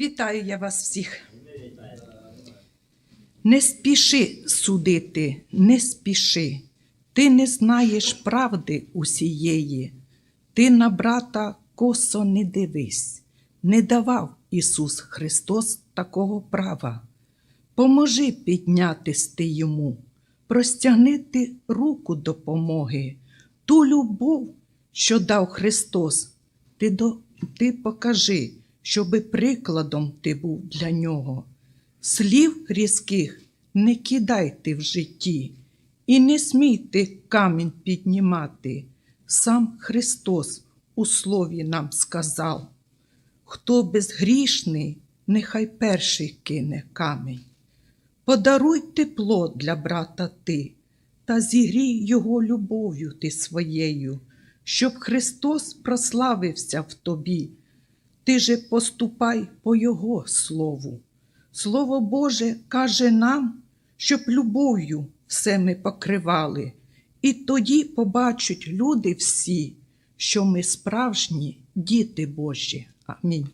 Вітаю я вас всіх. Не спіши судити, не спіши. Ти не знаєш правди усієї. Ти на брата косо не дивись. Не давав Ісус Христос такого права. Поможи піднятись ти йому, простягни ти руку допомоги, ту любов, що дав Христос, ти, до, ти покажи, щоби прикладом ти був для нього. Слів різких не кидайте в житті, і не смійте камінь піднімати. Сам Христос у слові нам сказав. Хто безгрішний, нехай перший кине камінь. Подаруй тепло для брата ти, та зігрій його любов'ю ти своєю, щоб Христос прославився в тобі. Ти же поступай по Його слову. Слово Боже каже нам, щоб любов'ю все ми покривали, і тоді побачать люди всі, що ми справжні діти Божі. Амінь.